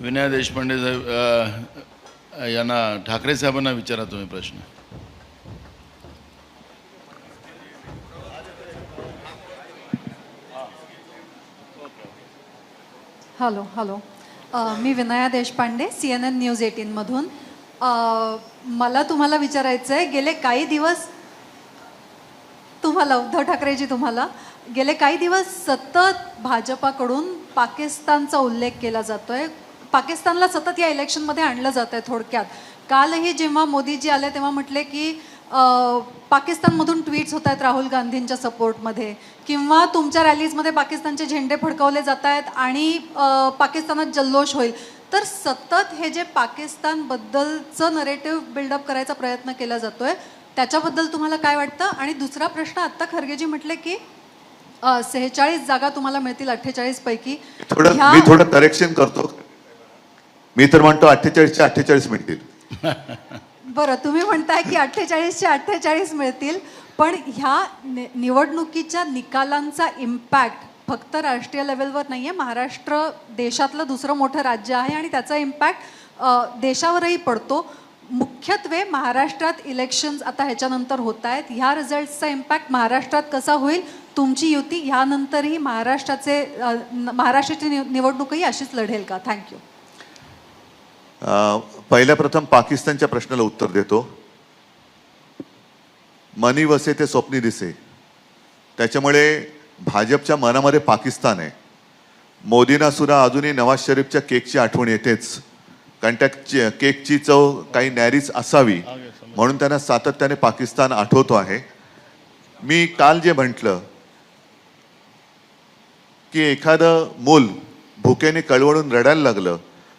विनय देशपांडे साहेब यांना ठाकरे साहेबांना विचारा तुम्ही प्रश्न. Hello hello. मी Vinaya Deshpande C N N news एटीनमधून मला तुम्हाला विचारायचं आहे गेले काही दिवस तुम्हाला उद्धव ठाकरेजी तुम्हाला गेले काही दिवस सतत भाजपाकडून पाकिस्तानचा उल्लेख केला जातो आहे पाकिस्तानला सतत या इलेक्शनमध्ये आणलं जात आहे थोडक्यात. कालही जेव्हा मोदीजी आले तेव्हा म्हटले की पाकिस्तानमधून ट्विट्स होत आहेत राहुल गांधींच्या सपोर्टमध्ये किंवा तुमच्या रॅलीजमध्ये पाकिस्तानचे झेंडे फडकवले जात आहेत आणि पाकिस्तानात जल्लोष होईल. तर सतत हे जे पाकिस्तानबद्दलचं नरेटिव्ह बिल्डअप करायचा प्रयत्न केला जातोय त्याच्याबद्दल तुम्हाला काय वाटतं? आणि दुसरा प्रश्न आत्ता खरगेजी म्हटले की सेहेचाळीस जागा तुम्हाला मिळतील अठ्ठेचाळीस पैकी. थोडं ह्या- मी थोडं करेक्शन करतो. मी तर म्हणतो अठ्ठेचाळीसचे अठ्ठेचाळीस मिळतील. बरं तुम्ही म्हणताय की अठ्ठेचाळीसचे अठ्ठेचाळीस मिळतील पण ह्या नि- निवडणुकीच्या निकालांचा इम्पॅक्ट फक्त राष्ट्रीय लेवलवर नाही आहे महाराष्ट्र देशातलं दुसरं मोठं राज्य आहे आणि त्याचा इम्पॅक्ट देशावरही पडतो. मुख्यत्वे महाराष्ट्रात इलेक्शन्स आता ह्याच्यानंतर होत आहेत ह्या रिझल्टचा इम्पॅक्ट महाराष्ट्रात कसा होईल तुमची युती ह्यानंतरही महाराष्ट्राचे अ, न- महाराष्ट्राची निव- निवडणूकही अशीच लढेल का? थँक्यू पहिल्या प्रथम पाकिस्तानच्या प्रश्नाला उत्तर देतो. मनी वसे ते स्वप्नी दिसे. त्याच्यामुळे भाजपच्या मनामध्ये पाकिस्तान आहे. मोदींना सुद्धा अजूनही नवाज शरीफच्या केकची आठवण येतेच. कारण त्या केकची चव काही नॅरीच असावी. म्हणून त्यांना सातत्याने पाकिस्तान आठवतो आहे. मी काल जे म्हटलं की एखादं मूल भुकेने कळवळून रडायला लागलं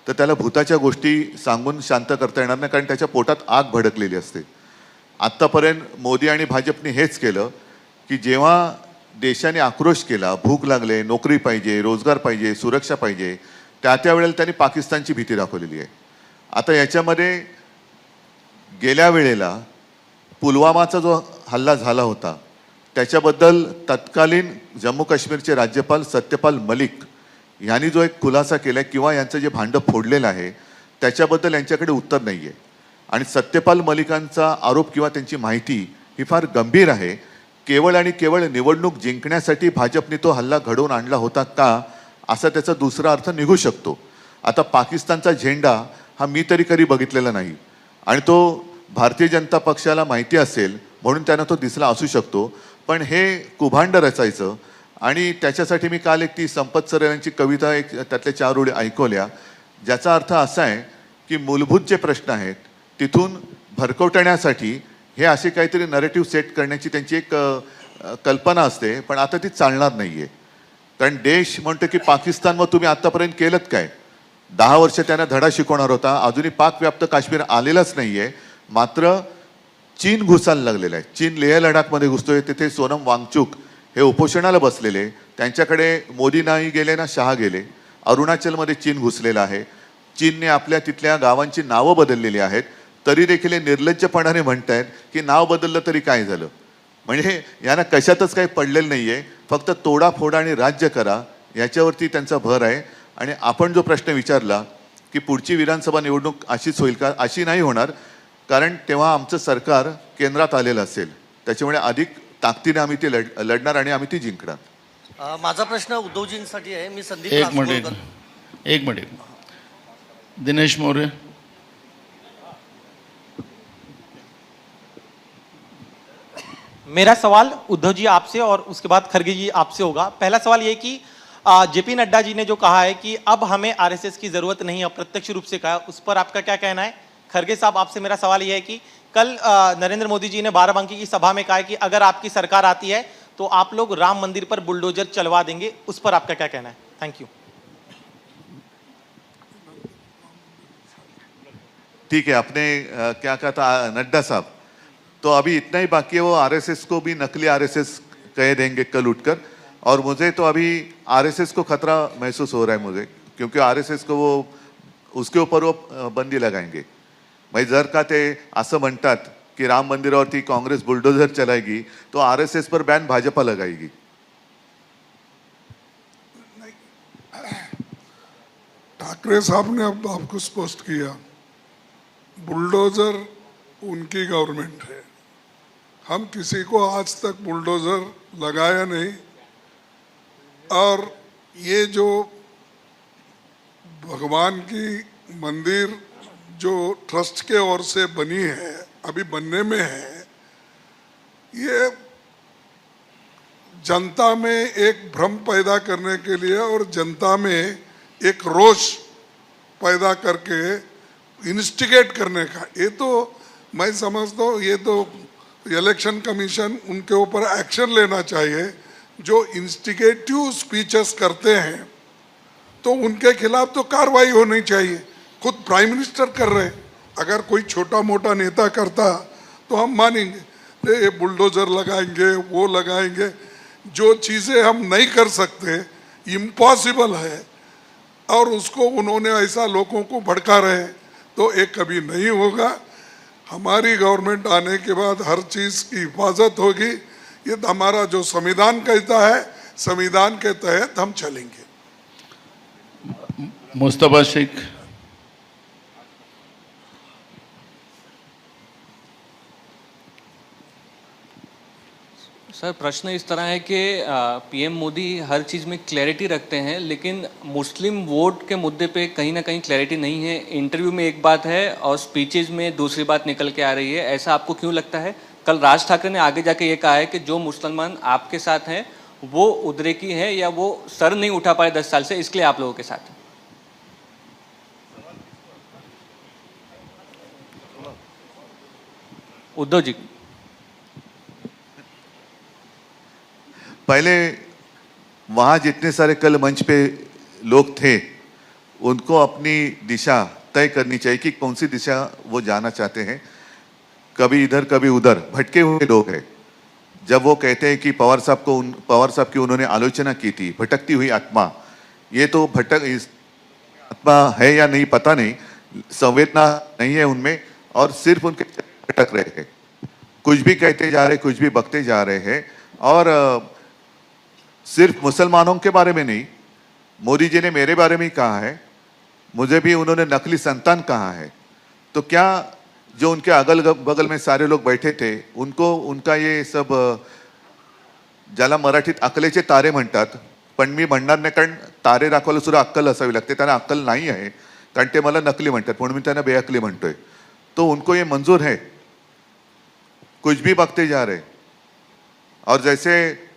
तर त्याला भूताच्या गोष्टी सांगून शांत करता येणार नाही कारण त्याच्या पोटात आग भडकलेली असते. आत्तापर्यंत मोदी आणि भाजपने हेच केलं की जेव्हा देशाने आक्रोश केला भूक लागले नोकरी पाहिजे रोजगार पाहिजे सुरक्षा पाहिजे त्या त्यावेळेला त्यांनी पाकिस्तानची भीती दाखवलेली आहे. आता याच्यामध्ये गेल्या वेळेला पुलवामाचा जो हल्ला झाला होता त्याच्याबद्दल तत्कालीन जम्मू काश्मीरचे राज्यपाल सत्यपाल मलिक यांनी जो एक खुलासा केला आहे किंवा यांचं जे भांडं फोडलेलं आहे त्याच्याबद्दल यांच्याकडे उत्तर नाही आहे आणि सत्यपाल मलिकांचा आरोप किंवा त्यांची माहिती ही फार गंभीर आहे. केवळ आणि केवळ निवडणूक जिंकण्यासाठी भाजपने तो हल्ला घडवून आणला होता का असा त्याचा दुसरा अर्थ निघू शकतो. आता पाकिस्तानचा झेंडा हा मी तरी कधी बघितलेला नाही. आणि तो भारतीय जनता पक्षाला माहिती असेल म्हणून त्यांना तो दिसला असू शकतो. पण हे कुभांड रचायचं आणि त्याच्यासाठी मी काल एक ती संपत सर यांची कविता एक त्यातल्या चार ओळी ऐकवल्या. ज्याचा अर्थ असा आहे की मूलभूत जे प्रश्न आहेत तिथून भरकवटण्यासाठी हे असे काहीतरी नरेटिव्ह सेट करण्याची त्यांची एक कल्पना असते पण आता ती चालणार नाही आहे कारण देश म्हणतो की पाकिस्तानवर तुम्ही आत्तापर्यंत केलं काय? दहा वर्ष त्यांना धडा शिकवणार होता अजूनही पाकव्याप्त काश्मीर आलेलाच नाही आहे मात्र चीन घुसायला लागलेलं आहे. चीन लेह लडाखमध्ये घुसतोय तिथे सोनम वांगचूक हे उपोषणाला बसलेले. त्यांच्याकडे मोदी नाही गेले ना शहा गेले. अरुणाचलमध्ये चीन घुसलेला आहे. चीनने आपल्या तिथल्या गावांची नावं बदललेली आहेत. तरी देखील हे निर्लज्जपणाने म्हणतायत की नाव बदललं तरी काय झालं? म्हणजे यांना कशातच काही पडलेलं नाही आहे फक्त तोडाफोडा आणि राज्य करा. याच्यावरती त्यांचा भर आहे. आणि आपण जो प्रश्न विचारला की पुढची विधानसभा निवडणूक अशीच होईल का? अशी नाही होणार. कारण तेव्हा आमचं सरकार केंद्रात आलेलं असेल. त्याच्यामुळे अधिक ताकदीने आम्ही ती लढ लढणार आणि आम्ही ती जिंकणार. अ, माझा प्रश्न उद्धवजींसाठी आहे. मी संदीप एक मिनिट. एक कासरकर. एक मिनिट. दिनेश मौर्य मेरा सवाल उद्धव जी आपसे और उसके बाद खरगे जी आपसे होगा। पहला सवाल ये कि जेपी नड्डा जी ने जो कहा है कि अब हमें आरएसएस की ज़रूरत नहीं है अप्रत्यक्ष रूप से कहा उस पर आपका क्या कहना है? खरगे साहब आपसे मेरा सवाल ये है कि कल नरेंद्र मोदी जी ने बाराबंकी की सभा में कहा कि अगर आपकी सरकार आती है तो आप लोग राम मंदिर पर बुलडोजर चलवा देंगे। उस पर आपका क्या कहना है? थैंक यू ठीक है, आपने क्या कहा था? नड्डा साहब। तो अभी इतना ही बाकी है, वो आरएसएस को भी नकली आरएसएस कह देंगे कल उठकर। और मुझे तो अभी आरएसएस को खतरा महसूस हो रहा है मुझे, क्योंकि आरएसएस को वो, उसके ऊपर वो बंदी लगाएँगे। म्हणजे जर का ते असं म्हणतात की राम मंदिरावरती काँग्रेस बुलडोझर चलाएगी तो आरएसएस पर बॅन भाजपा लगाएगी ठाकरे साहब ने अब आपको स्पष्ट किया बुलडोजर उनकी गवर्नमेंट है। हम किसी को आज तक बुलडोजर लगाया नहीं, और ये जो भगवान की मंदिर जो ट्रस्ट के ओर से बनी है, अभी बनने में है, ये जनता में एक भ्रम पैदा करने के लिए और जनता में एक रोष पैदा करके इंस्टिगेट करने का। ये तो मैं समझता हूँ, ये तो इलेक्शन कमीशन उनके ऊपर एक्शन लेना चाहिए। जो इंस्टिगेटिव स्पीचेस करते हैं तो उनके खिलाफ तो कार्रवाई होनी चाहिए। खुद प्राइम मिनिस्टर कर रहे हैं। अगर कोई छोटा मोटा नेता करता तो हम मानेंगे ये बुलडोजर लगाएँगे, वो लगाएँगे। जो चीज़ें हम नहीं कर सकते इम्पॉसिबल है। और उसको उन्होंने ऐसा लोगों को भड़का रहे तो ये कभी नहीं होगा। हमारी गवर्नमेंट आने के बाद हर चीज़ की हिफाजत होगी। ये हमारा जो संविधान कहता है, संविधान के तहत हम चलेंगे। मुस्तफ़ा शेख सर, प्रश्न इस तरह है कि पीएम मोदी हर चीज़ में क्लैरिटी रखते हैं, लेकिन मुस्लिम वोट के मुद्दे पे कहीं ना कहीं क्लैरिटी नहीं है। इंटरव्यू में एक बात है और स्पीचेज में दूसरी बात निकल के आ रही है। ऐसा आपको क्यों लगता है? कल राज ठाकरे ने आगे जाके ये कहा है कि जो मुसलमान आपके साथ हैं, वो उद्रेकी है या वो सर नहीं उठा पाए दस साल से इसलिए आप लोगों के साथ उद्धव जी। पहले वहाँ जितने सारे कल मंच पे लोग थे, उनको अपनी दिशा तय करनी चाहिए कि कौन सी दिशा वो जाना चाहते हैं। कभी इधर, कभी उधर, भटके हुए लोग हैं। जब वो कहते हैं कि पवार साहब को उन, पवार साहब की उन्होंने आलोचना की थी, भटकती हुई आत्मा, ये तो भटक, इस आत्मा है या नहीं पता नहीं, संवेदना नहीं है उनमें, और सिर्फ़ उनके भटक रहे हैं। कुछ भी कहते जा रहे, कुछ भी बकते जा रहे हैं, और सिर्फ मुसलमानों के बारे में नहीं मोदी जी ने मेरे बारे में ही कहा है मुझे भी उन्होंने नकली संतान कहा है। तो क्या जो उनके अगल बगल में सारे लोग बैठे थे उनको उनका ये सब ज्याला मराठीत अकलेचे तारे म्हणतात पण मी म्हणणार नाही कारण तारे दाखवायला सुद्धा अक्कल असावी लागते त्यांना अक्कल नाही आहे कारण ते मला नकली म्हणतात म्हणून मी त्यांना बेअकली म्हणतोय. तो उनको ये मंजूर है कुछ भी बकते जा रहे और जैसे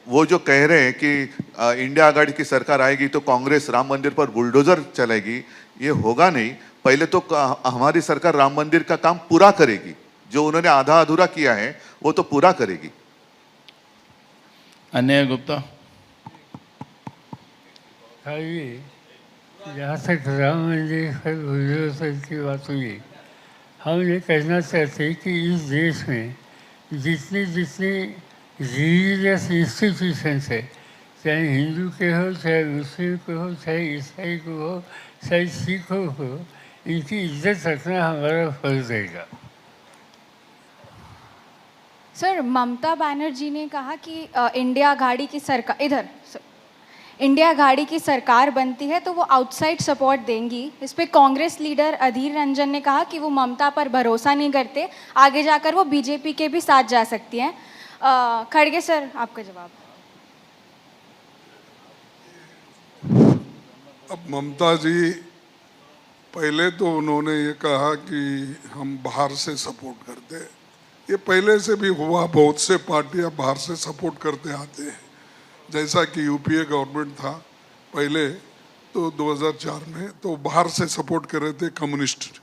वो जो कह रहे हैं कि इंडिया आघाड़ी की सरकार आएगी तो कांग्रेस राम मंदिर पर बुलडोजर चलाएगी ये होगा नहीं। पहले तो हमारी सरकार राम मंदिर का काम पूरा करेगी। जो उन्होंने आधा अधूरा किया है वो तो पूरा करेगी। अन्य गुप्ता? जहाँ तक राम मंदिर पर बुलडोजर की बात हुई हम ये कहना चाहते हैं कि इस देश में जितने जितने रिलीजियस इंस्टीट्यूशंस है चाहे हिंदू के हो चाहे मुस्लिम के हो चाहे ईसाई को हो चाहे सिखों हो इनकी इज्जत रखना हमारा फर्ज रहेगा। सर ममता बनर्जी ने कहा कि इंडिया गाड़ी की सरकार इधर सर, इंडिया गाड़ी की सरकार बनती है तो वो आउटसाइड सपोर्ट देंगी। इस पर कांग्रेस लीडर अधीर रंजन ने कहा कि वो ममता पर भरोसा नहीं करते आगे जाकर वो बीजेपी के भी साथ जा सकती हैं। खड़गे सर, आपका जवाब। अब ममता जी, पहले तो उन्होंने ये कहा कि हम बाहर से सपोर्ट करते हैं। ये पहले से भी हुआ, बहुत से पार्टियाँ बाहर से सपोर्ट करते आते हैं। जैसा कि यूपीए गवर्नमेंट था पहले तो 2004 में तो बाहर से सपोर्ट कर रहे थे कम्युनिस्ट।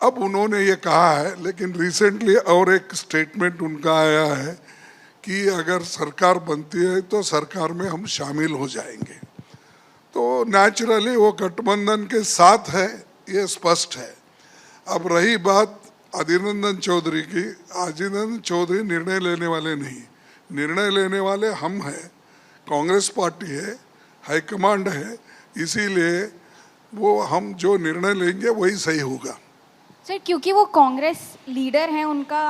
अब उन्होंने ये कहा है, लेकिन रिसेंटली और एक स्टेटमेंट उनका आया है कि अगर सरकार बनती है तो सरकार में हम शामिल हो जाएँगे। तो नेचुरली वो गठबंधन के साथ है, ये स्पष्ट है। अब रही बात अधीरनंदन चौधरी की। अधीरनंदन चौधरी निर्णय लेने वाले नहीं। निर्णय लेने वाले हम हैं, कांग्रेस पार्टी है, हाईकमांड है, इसीलिए वो हम जो निर्णय लेंगे वही सही होगा। सर क्योंकि वो कांग्रेस लीडर हैं उनका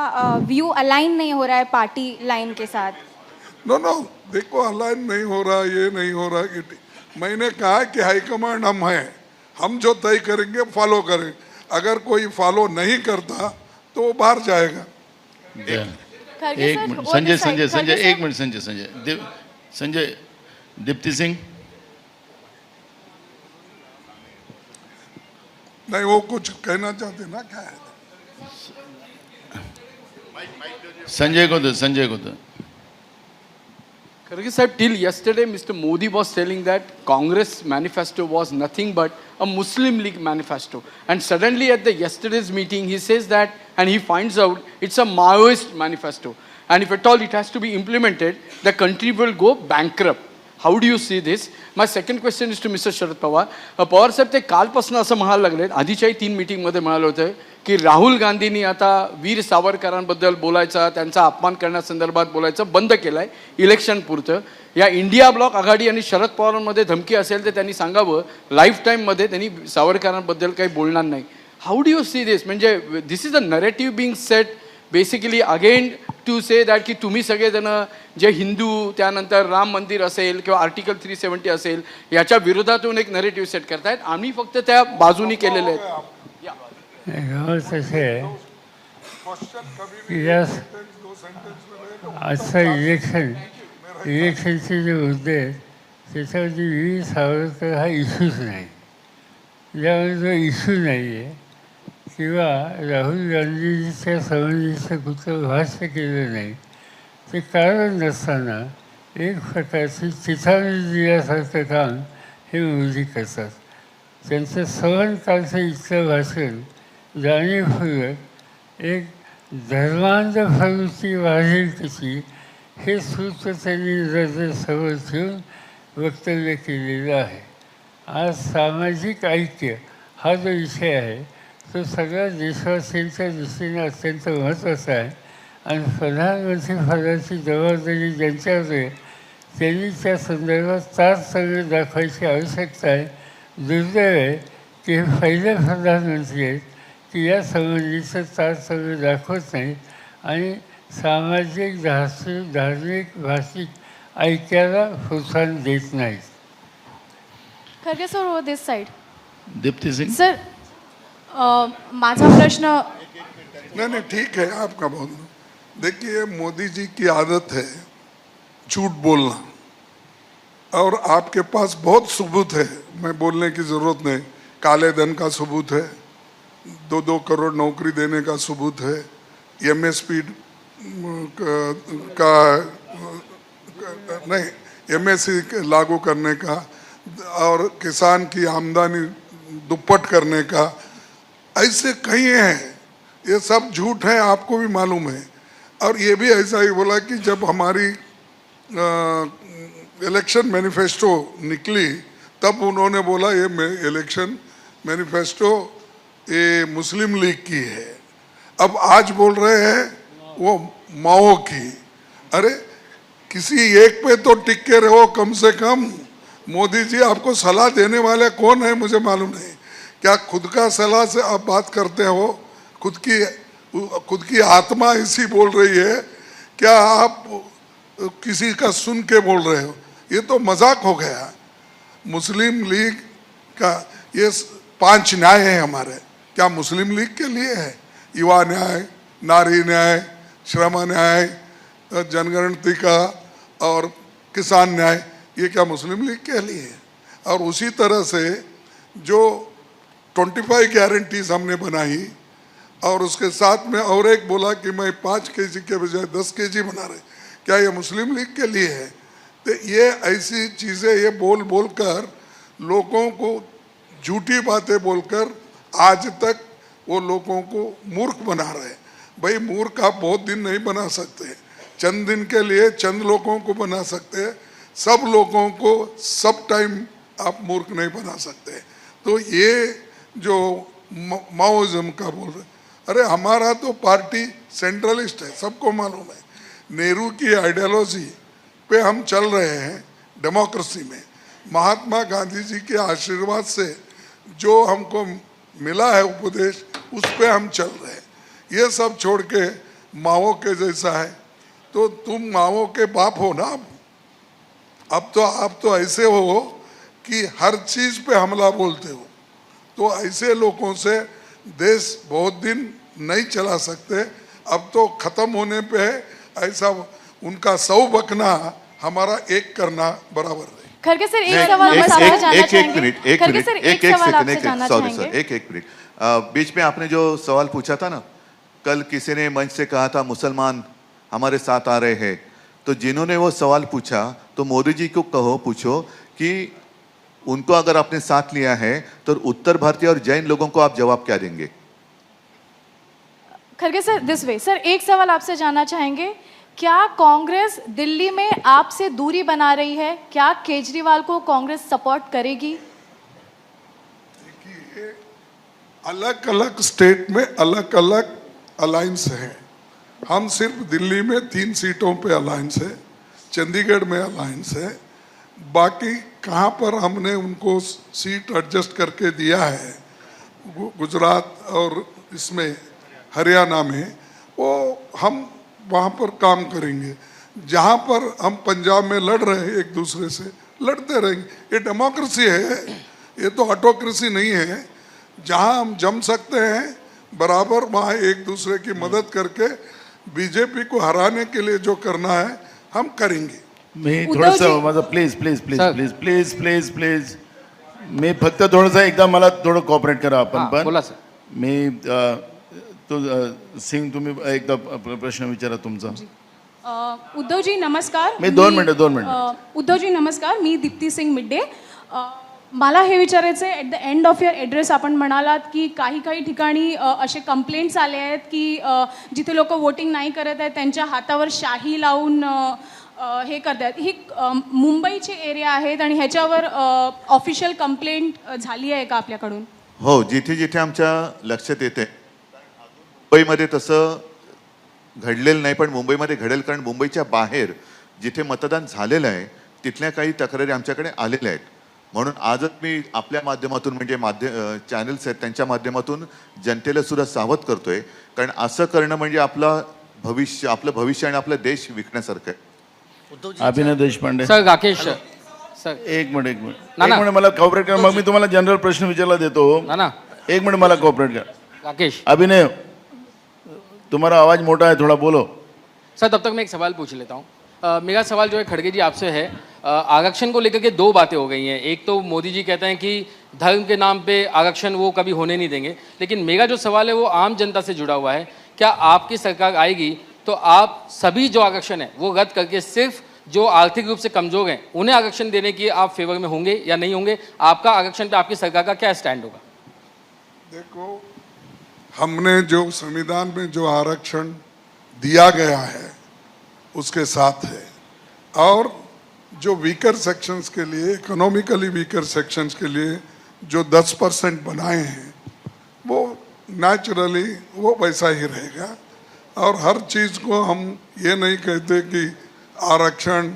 व्यू अलाइन नहीं हो रहा है पार्टी लाइन के साथ। नो नो देखो अलाइन नहीं हो रहा ये नहीं हो रहा कि मैंने कहा कि हाईकमांड हम हैं। हम जो तय करेंगे फॉलो करें अगर कोई फॉलो नहीं करता तो वो बाहर जाएगा। एक मिनिट संजय संजय संजय एक मिनट संजय संजय। संजय दीप्ती सिंह? नहीं वो कुछ कहना चाहते ना क्या है संजय को दो संजय को दो Kharge sahib, till yesterday, Mr. Modi was telling that Congress manifesto was nothing but a Muslim League manifesto. And suddenly at the yesterday's meeting, he says that, and he finds out it's a Maoist manifesto. And if at all it has to be implemented, the country will go bankrupt. How do you see this my second question is to mister Sharad Pawar Pawar साहेब ते कालपासून असं म्हणायला लागलेत. आधीच्याही तीन मिटिंगमध्ये म्हणाले होते की राहुल गांधींनी आता वीर सावरकरांबद्दल बोलायचा त्यांचा अपमान करण्यासंदर्भात बोलायचं बंद केलं आहे इलेक्शन पुरतं. या इंडिया ब्लॉक आघाडी आणि शरद पवारांमध्ये धमकी असेल तर त्यांनी सांगावं. लाईफ टाईममध्ये त्यांनी सावरकरांबद्दल काही बोलणार नाही. How do you see this म्हणजे this is a narrative being set basically again to say that की तुम्ही सगळेजणं जे हिंदू त्यानंतर राम मंदिर असेल किंवा आर्टिकल थ्री सेवन्टी असेल याच्या विरोधातून एक नरेटिव्ह सेट करतायत. आम्ही फक्त त्या बाजूनी केलेले आहेत. गमत आहे इलेक्शन इलेक्शनचे जे मुद्दे आहेत त्याच्यामध्ये सावरकर हा इश्यूच नाही ज्यामध्ये जो इश्यू नाही आहे किंवा राहुल गांधीजीच्या संबंधीचं कुठलं भाष्य केलं नाही ते कारण नसताना एक प्रकारची चिथावणी दिल्यासारखं काम हे मोदी करतात. त्यांचं सहनकालचं इतकं भाषण जाणीवपूर्वक एक धर्मांध प्रवृत्ती वाढेल तशी हे सूत्र त्यांनी नजर समोर ठेवून वक्तव्य केलेलं आहे. आज सामाजिक ऐक्य हा जो विषय आहे तो सगळ्या देशवासियांच्या दृष्टीने अत्यंत महत्त्वाचा आहे. आणि प्रधानमंत्री पदाची जबाबदारी ज्यांच्यावर आहे त्यांनी त्या संदर्भात तास सगळे दाखवायची आवश्यकता आहे. दुर्दैव आहे की हे पहिले प्रधानमंत्री आहेत की या संबंधीचं तास सगळे दाखवत नाहीत आणि सामाजिक धार्मिक धार्मिक भाषिक ऐक्याला प्रोत्साहन देत नाहीत. Kharge sir this side Deepti Singh sir माझा प्रश्न नहीं नहीं ठीक है आपका बोलना देखिए मोदी जी की आदत है झूठ बोलना। और आपके पास बहुत सबूत है मैं बोलने की जरूरत नहीं। काले धन का सबूत है दो दो करोड़ नौकरी देने का सबूत है एम एस पी का नहीं एम लागू करने का और किसान की आमदनी दुप्पट करने का ऐसे कई हैं, ये सब झूठ है, आपको भी मालूम है। और ये भी ऐसा ही बोला कि जब हमारी इलेक्शन मैनिफेस्टो निकली, तब उन्होंने बोला, ये इलेक्शन मैनिफेस्टो ये मुस्लिम लीग की है। अब आज बोल रहे हैं, वो माओ की। अरे, किसी एक पे तो टिक के रहो कम से कम। मोदी जी आपको सलाह देने वाले कौन है, मुझे मालूम नहीं। क्या खुद का सलाह से आप बात करते हो? खुद की खुद की आत्मा इसी बोल रही है। क्या आप किसी का सुन के बोल रहे हो? ये तो मज़ाक हो गया। मुस्लिम लीग का ये पाँच न्याय है हमारे। क्या मुस्लिम लीग के लिए है? युवा न्याय, नारी न्याय, श्रम न्याय, जनगणति का और किसान न्याय, ये क्या मुस्लिम लीग के लिए है? और उसी तरह से जो 25 गारंटीज हमने बनाई, और उसके साथ में और एक बोला कि मैं पाँच के जी के बजाय दस के जी बना रहे क्या ये मुस्लिम लीग के लिए है? तो ये ऐसी चीज़ें, ये बोल बोल कर लोगों को झूठी बातें बोलकर आज तक वो लोगों को मूर्ख बना रहे हैं। भाई मूर्ख आप बहुत दिन नहीं बना सकते चंद दिन के लिए चंद लोगों को बना सकते सब लोगों को सब टाइम आप मूर्ख नहीं बना सकते तो ये जो माओइज्म का बोल रहे अरे, हमारा तो पार्टी सेंट्रलिस्ट है, सबको मालूम है। नेहरू की आइडियोलॉजी पे हम चल रहे हैं डेमोक्रेसी में। महात्मा गांधी जी के आशीर्वाद से जो हमको मिला है उपदेश, उस पर हम चल रहे हैं। ये सब छोड़ के माओ के जैसा है। तो तुम माओ के बाप हो ना अब? अब तो आप तो ऐसे हो कि हर चीज़ पे हमला बोलते हो। तो ऐसे लोगों से देश बहुत दिन नहीं चला सकते। अब तो खत्म होने पे है ऐसा उनका सौ बकना हमारा एक करना बराबर है खरगे सर एक सवाल एक- एक- एक- एक मिनट एक मिनट एक एक सेकंड आपसे एक जानना सॉरी सर एक एक मिनट। बीच में आपने जो सवाल पूछा था ना कल किसी ने मंच से कहा था मुसलमान हमारे साथ आ रहे हैं। तो जिन्होंने वो सवाल पूछा तो मोदी जी को कहो पूछो कि उनको अगर आपने साथ लिया है तो उत्तर भारतीय और जैन लोगों को आप जवाब क्या देंगे? Kharge sir this way sir एक सवाल आपसे जानना चाहेंगे। क्या कांग्रेस दिल्ली में आपसे दूरी बना रही है? क्या केजरीवाल को कांग्रेस सपोर्ट करेगी? अलग अलग स्टेट में अलग अलग अलायंस है। हम सिर्फ़ दिल्ली में तीन सीटों पे अलायंस है चंडीगढ़ में अलायंस है बाकी कहाँ पर हमने उनको सीट एडजस्ट करके दिया है गुजरात और इसमें हरियाणा में, वो हम वहाँ पर काम करेंगे। जहाँ पर हम पंजाब में लड़ रहे हैं एक दूसरे से, लड़ते रहेंगे। ये डेमोक्रेसी है, ये तो ऑटोक्रेसी नहीं है। जहाँ हम जम सकते हैं, बराबर वहाँ एक दूसरे की मदद करके, बीजेपी को हराने के लिए जो करना है, हम करेंगे। मी थोडंसं माझं please please please sir. Please please please please मी फक्त थोडंसं एकदा मला थोडं कॉपरेट करा आपण हां, पण बोला सर. मी अ, तो अ, सिंग तुम्ही एकदा प्र- प्रश्न विचारा तुमचा अ, उद्धवजी नमस्कार मी दोन मिनिटं, दोन मिनिटं. अ, उद्धवजी नमस्कार मी दीप्ती सिंग मिड्डे अ, मला हे विचारायचं आहे at the end of your address आपण म्हणालात की काही काही ठिकाणी अ, असे कंप्लेंट्स आले आहेत की अ, जिथे लोक वोटिंग नाही करत आहेत त्यांच्या हातावर शाही लावून अ, हे करतात ही मुंबईची एरिया आहेत आणि ह्याच्यावर ऑफिशियल कंप्लेंट झाली आहे का आपल्याकडून? हो जिथे जिथे आमच्या लक्षात येते. मुंबईमध्ये तसं घडलेलं नाही पण मुंबईमध्ये घडेल कारण मुंबईच्या बाहेर जिथे मतदान झालेलं आहे तिथल्या काही तक्रारी आमच्याकडे आलेल्या आहेत. म्हणून आजच मी आपल्या माध्यमातून म्हणजे माध्य चॅनल्स आहेत त्यांच्या माध्यमातून जनतेला सुद्धा सावध करतोय. कारण असं करणं म्हणजे आपलं भविष्य आपलं भविष्य आणि आपला देश विकण्यासारखं आहे. Abhinay Deshpande. Sir Rakesh sir. एक मिनिट एक मिनिट। एक ना. मिनिट मला कॉपरेट करा. मग मी तुम्हाला जनरल प्रश्न विचारला देतो. ना ना एक मिनिट मला कॉपरेट करा. राकेश। अभिनय तुम्हारा आवाज़ मोटा है थोड़ा बोलो. सर तब तक मैं एक सवाल पूछ लेता हूँ। मेरा सवाल जो है खड़गे जी आपसे है। आरक्षण को लेकर के दो बातें हो गई हैं। एक तो मोदी जी कहते हैं कि धर्म के नाम पे आरक्षण वो कभी होने नहीं देंगे। लेकिन मेरा जो सवाल है वो आम जनता से जुड़ा हुआ है। क्या आपकी सरकार आएगी तो आप सभी जो आरक्षण है, वो रद्द करके सिर्फ़ जो आर्थिक रूप से कमज़ोर हैं, उन्हें आरक्षण देने की आप फेवर में होंगे या नहीं होंगे, आपका आरक्षण पे आपकी सरकार का क्या स्टैंड होगा? देखो, हमने जो संविधान में जो आरक्षण दिया गया है, उसके साथ है। और जो वीकर सेक्शंस के लिए इकोनॉमिकली वीकर सेक्शंस के लिए जो 10 परसेंट बनाए हैं, वो नेचुरली वो वैसा ही रहेगा। और हर चीज़ को हम ये नहीं कहते कि आरक्षण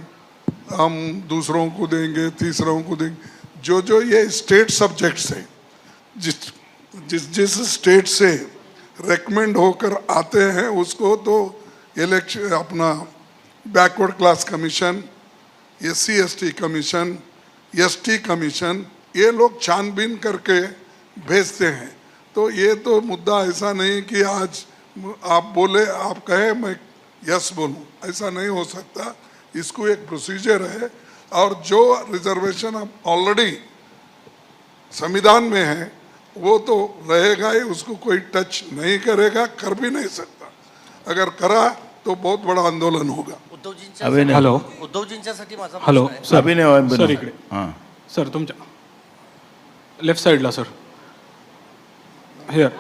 हम दूसरों को देंगे, तीसरों को देंगे। जो जो ये स्टेट सब्जेक्ट्स हैं, जिस जिस जिस स्टेट से रेकमेंड होकर आते हैं, उसको तो इलेक्शन अपना backward class commission S C commission S T commission ये लोग छानबीन करके भेजते हैं। तो ये तो मुद्दा ऐसा नहीं कि आज आप बोले आप कहे मैं यस बोलूं। ऐसा नहीं हो सकता। इसको एक प्रोसीजर है। और जो रिजर्वेशन अब ऑलरेडी संविधान में है वो तो रहेगा ही उसको कोई टच नहीं करेगा कर भी नहीं सकता। अगर करा तो बहुत बड़ा आंदोलन होगा। उद्धवजींच्या हॅलो। उद्धवजींच्यासाठी माझा हॅलो अभिनय. सर इकडे. हां. सर तुमच्या लेफ्ट साईडला sir. Here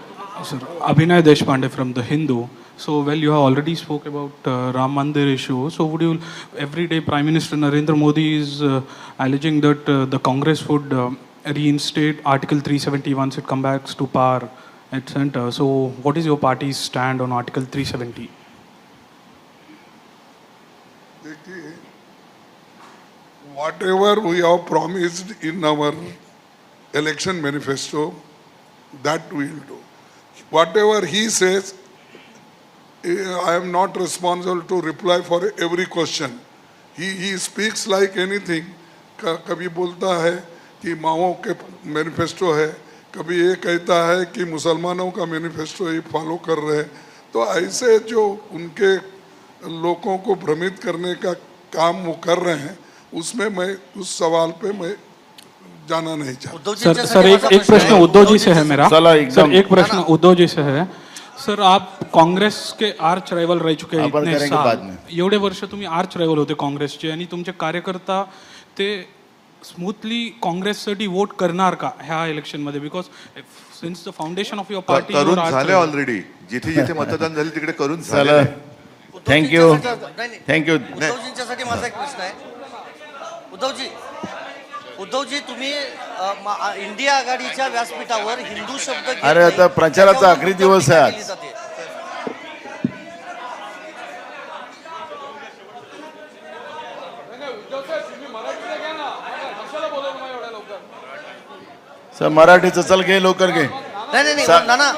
Sir, Abhinay Deshpande from The Hindu. So, well, you have already spoke about uh, Ram Mandir issue. So, would you, every day Prime Minister Narendra Modi is uh, alleging that uh, the Congress would um, reinstate Article 370 once it comes back to power at centre. So, what is your party's stand on Article 370? Whatever we have promised in our election manifesto, that we will do. Whatever he says I am not responsible to reply for every question he he speaks like anything कभी बोलता है कि माओ के manifesto है कभी ये कहता है कि मुसलमानों का मैनिफेस्टो ही फॉलो कर रहे हैं तो ऐसे जो उनके लोगों को भ्रमित करने का काम वो कर रहे हैं उसमें मैं उस सवाल पे मैं जाना नहीं चाहता। सर सर एक एक प्रश्न उद्धव जी से है मेरा। चला सर एकदम एक प्रश्न उद्धव जी से है। सर आप काँग्रेस के आर्च रायवल रह चुके हैं आपण इतने करेंगे साल। में. एवढे वर्ष तुम्ही आर्च रायवल होते काँग्रेसचे आणि तुमचे कार्यकर्ता ते स्मूथली काँग्रेससाठी वोट करणार का ह्या इलेक्शनमध्ये because since the foundation of your party करून झाले ऑलरेडी जिथे जिथे मतदान झाले तिकडे करून झाले. थँक्यू. थँक्यू उद्धवजींच्यासाठी माझा एक प्रश्न आहे. उद्धवजी उद्धवजी तुम्ही इंडिया आघाडीच्या व्यासपीठावर हिंदू शब्द अरे. आता प्रचाराचा आखरी दिवस आहे. सर मराठीचं चल घे लवकर घे. नाही नाही सा- नाना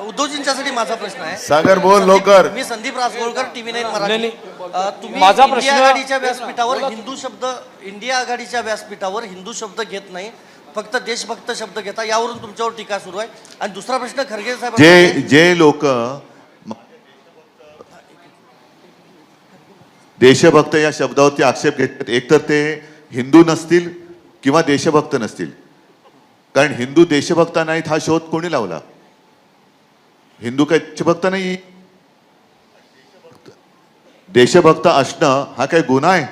उद्धवजींच्यासाठी माझा प्रश्न आहे. सागर बोल लवकर. मी संदीप रासगोळकर टीव्ही नाईन मराठी. तुम्ही माझा इंडिया प्रश्न- आघाडीच्या व्यासपीठावर हिंदू शब्द इंडिया आघाडीच्या व्यासपीठावर हिंदू शब्द घेत नाही. फक्त देशभक्त शब्द घेता. यावरून तुमच्यावर टीका सुरू आहे. आणि दुसरा प्रश्न खरगे साहेब जे जे लोक देशभक्त या शब्दावरती आक्षेप घेतात. एकतर ते हिंदू नसतील किंवा देशभक्त नसतील. कारण हिंदू देशभक्त नाहीत हा शोध कोणी लावला? हिंदू काही देशभक्त नाही. देशभक्त असणं हा काही गुन्हा आहे.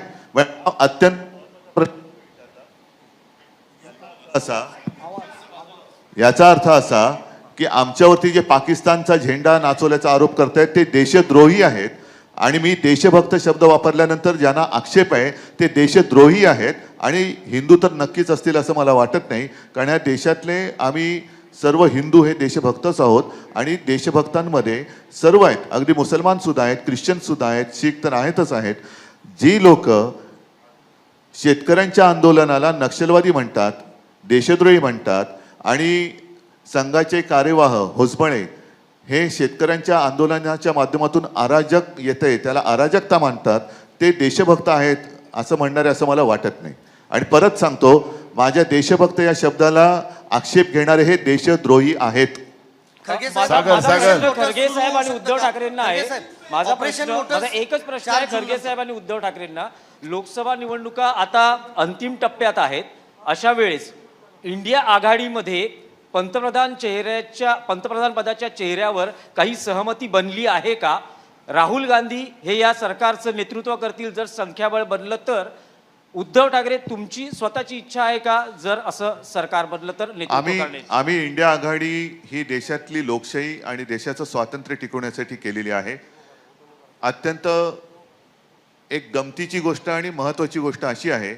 अत्यंत असा याचा अर्थ असा की आमच्यावरती जे पाकिस्तानचा झेंडा नाचवल्याचा आरोप करतायत ते देशद्रोही आहेत. आणि मी देशभक्त शब्द वापरल्यानंतर ज्यांना आक्षेप आहे ते देशद्रोही आहेत. आणि हिंदू तर नक्कीच असतील असं मला वाटत नाही. कारण या देशातले आम्ही सर्व हिंदू हे देशभक्तच आहोत आणि देशभक्तांमध्ये सर्व आहेत. अगदी मुसलमानसुद्धा आहेत ख्रिश्चनसुद्धा आहेत शीख तर आहेतच आहेत. जी लोक शेतकऱ्यांच्या आंदोलनाला नक्षलवादी म्हणतात देशद्रोही म्हणतात आणि संघाचे कार्यवाह होसबळे हे शेतकऱ्यांच्या आंदोलनाच्या माध्यमातून अराजक येते त्याला अराजकता मानतात ते देशभक्त आहेत असं म्हणणारे असं मला वाटत नाही. आणि परत सांगतो माझ्या देशभक्त या शब्दाला आक्षेप घेणारे हे देशद्रोही आहेत. खरगे साहेब सागर, माझा सागर. प्रश्न खरगे साहेब आणि उद्धव? ठाकरेंना खरगे आहे साहेब, माझा ऑपरेशन प्रश्न लोटस माझा एकच प्रश्न चार आहे खरगे साहेब आणि उद्धव ठाकरेंना. लोकसभा निवडणुका आता अंतिम टप्प्यात आहेत. अशा वेळेस इंडिया आघाडीमध्ये पंतप्रधान चेहऱ्याच्या पंतप्रधान पदाच्या चेहऱ्यावर काही सहमती बनली आहे का? राहुल गांधी हे या सरकारचं नेतृत्व करतील जर संख्याबळ बनलं तर? उद्धव ठाकरे तुमची स्वतःची इच्छा आहे का जर असं सरकार बनलं तर आम्ही आम्ही इंडिया आघाडी ही देशातली लोकशाही आणि देशाचं स्वातंत्र्य टिकवण्यासाठी केलेली आहे. अत्यंत एक गमतीची गोष्ट आणि महत्त्वाची गोष्ट अशी आहे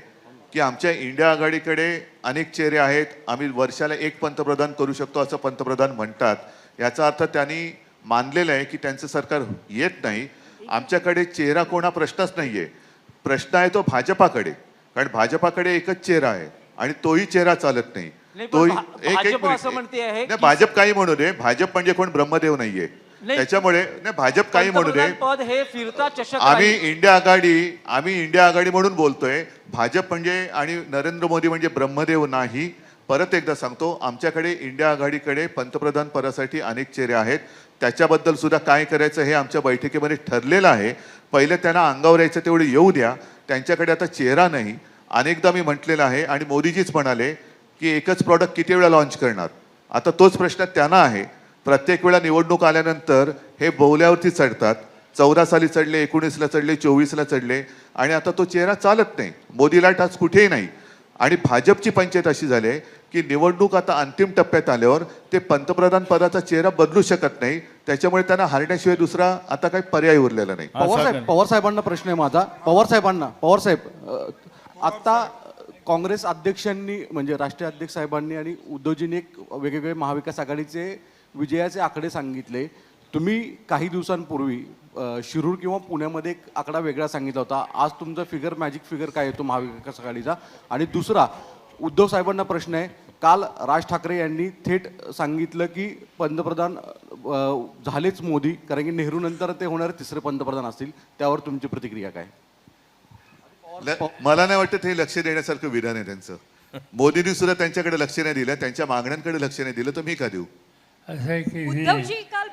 की आमच्या इंडिया आघाडीकडे अनेक चेहरे आहेत. आम्ही वर्षाला एक पंतप्रधान करू शकतो असं पंतप्रधान म्हणतात. याचा अर्थ त्यांनी मानलेलं आहे की त्यांचं सरकार येत नाही. आमच्याकडे चेहरा कोणा प्रश्नच नाही आहे प्रश्न आहे तो भाजपाकडे. कारण भाजपाकडे एकच चेहरा आहे आणि तोही चेहरा चालत नाही. तोही एक एक म्हणते नाही, भाजप काही म्हणू दे भाजप म्हणजे कोण? ब्रह्मदेव नाहीये. नाही. त्याच्यामुळे नाही भाजप काही म्हणू चषक आम्ही. इंडिया आघाडी आम्ही इंडिया आघाडी म्हणून बोलतोय. भाजप म्हणजे आणि नरेंद्र मोदी म्हणजे ब्रह्मदेव नाही. परत एकदा सांगतो आमच्याकडे इंडिया आघाडीकडे पंतप्रधान पदासाठी अनेक चेहरे आहेत. त्याच्याबद्दल सुद्धा काय करायचं हे आमच्या बैठकीमध्ये ठरलेलं आहे. पहिले त्यांना अंगावर यायचं तेवढं येऊ द्या. त्यांच्याकडे आता चेहरा नाही. अनेकदा मी म्हटलेलं आहे आणि मोदीजीच म्हणाले की एकच प्रॉडक्ट किती वेळा लॉन्च करणार? आता तोच प्रश्न त्यांना आहे. प्रत्येक वेळा निवडणूक आल्यानंतर हे बोवल्यावरती चढतात. चौदा साली चढले एकोणीसला चढले चोवीसला चढले आणि आता तो चेहरा चालत नाही. मोदीला टाच कुठेही नाही. आणि भाजपची पंचायत अशी झाली की निवडणूक आता अंतिम टप्प्यात आल्यावर ते पंतप्रधान पदाचा चेहरा बदलू शकत नाही. त्याच्यामुळे त्यांना हारण्याशिवाय दुसरा आता काही पर्याय उरलेला नाही. पवार साहेब पवार साहेबांना प्रश्न आहे माझा. पवार साहेबांना पवार साहेब आता काँग्रेस अध्यक्षांनी म्हणजे राष्ट्रीय अध्यक्ष साहेबांनी आणि उद्धवजींनी एक वेगवेगळे महाविकास आघाडीचे विजयाचे आकडे सांगितले. तुम्ही काही दिवसांपूर्वी शिरूर किंवा पुण्यामध्ये एक आकडा वेगळा सांगितला होता. आज तुमचा फिगर मॅजिक फिगर काय येतो महाविकास आघाडीचा? आणि दुसरा उद्धव साहेबांना प्रश्न आहे. काल राज ठाकरे यांनी थेट सांगितलं की पंतप्रधान झालेच मोदी कारण की नेहरू नंतर ते होणारे तिसरे पंतप्रधान असतील त्यावर तुमची प्रतिक्रिया काय? मला नाही वाटत हे लक्ष देण्यासारखं विधान आहे त्यांचं. मोदींनी सुद्धा त्यांच्याकडे लक्ष नाही दिलं त्यांच्या मागण्यांकडे लक्ष नाही दिलं तर मी का देऊ? असं आहे की उद्धवजी काल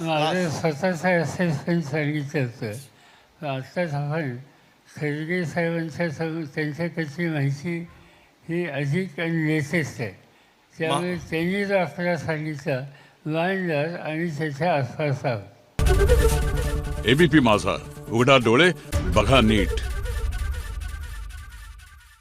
माझं स्वतःचं असेसमेंट सांगितलं होतं. आत्ताच आपण खरगे साहेबांच्या सग त्यांच्याकडची माहिती ही अधिक लेटेस्ट आहे. त्यामुळे त्यांनी जो आकडा सांगितला वांडर आणि त्याच्या आसपास एबीपी माझा. उघडा डोळे बघा नीट.